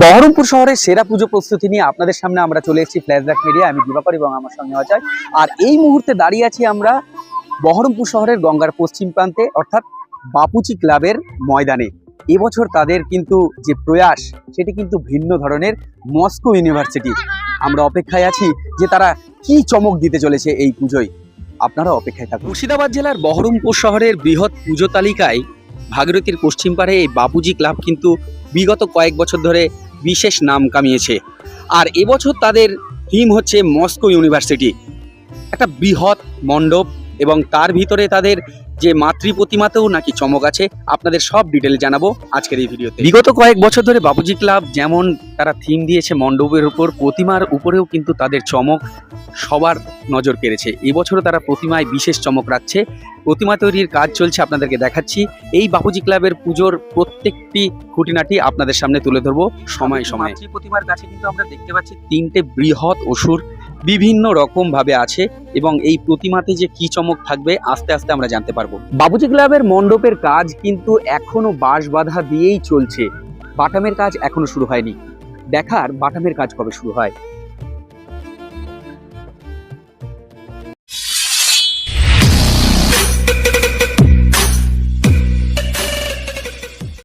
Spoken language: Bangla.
বহরমপুর শহরের সেরা পুজো প্রস্তুতি নিয়ে আপনাদের সামনে আমরা চলে এসেছি ফ্ল্যাশব্যাক মিডিয়া আমি দিবাকর এবং আমার সঙ্গে অজয়। আর এই মুহূর্তে দাঁড়িয়ে আছি আমরা বহরমপুর শহরের গঙ্গার পশ্চিম প্রান্তে, অর্থাৎ বাপুচি ক্লাবের ময়দানে। এবছর তাদের কিন্তু যে প্রয়াস, সেটি কিন্তু ভিন্ন ধরনের মস্কো ইউনিভার্সিটি। আমরা অপেক্ষায় আছি যে তারা কি চমক দিতে চলেছে এই পুজোয়। আপনারা অপেক্ষায় থাকুন। মুর্শিদাবাদ জেলার বহরমপুর শহরের বৃহৎ পুজো তালিকায় ভাগীরথীর পশ্চিম পাড়ে এই বাপুজি ক্লাব কিন্তু বিগত কয়েক বছর ধরে বিশেষ নাম কামিয়েছে। আর এবছর তাদের থিম হচ্ছে মস্কো ইউনিভার্সিটি। একটা বৃহৎ মণ্ডপ এবং তার ভিতরে তাদের যে মাতৃ প্রতিমাতেও নাকি চমক আছে, আপনাদের সব ডিটেল জানাব আজকের এই ভিডিওতে। বিগত কয়েক বছর ধরে বাবুজি ক্লাব যেমন তারা থিম দিয়েছে মণ্ডপের উপর, প্রতিমার উপরেও কিন্তু তাদের চমক সবার নজর কেড়েছে। এবছরও তারা প্রতিমায় বিশেষ চমক রাখছে। প্রতিমা তৈরির কাজ চলছে আপনাদেরকে দেখাচ্ছি। এই বাপুজি ক্লাবের পুজোর প্রত্যেকটি খুঁটিনাটি আপনাদের সামনে তুলে ধরবো সময় সময়। প্রতিমার কাছে কিন্তু আমরা দেখতে পাচ্ছি তিনটে বৃহৎ অসুর বিভিন্ন রকম ভাবে আছে এবং এই প্রতিমাতে যে কি চমক থাকবে আস্তে আস্তে আমরা জানতে পারব। বাবুজি ক্লাবের মণ্ডপের কাজ কিন্তু এখনও বাঁশ বাঁধা দিয়েই চলছে। বাটামের কাজ এখনও শুরু হয়নি। দেখার বাটামের কাজ কবে শুরু হয়?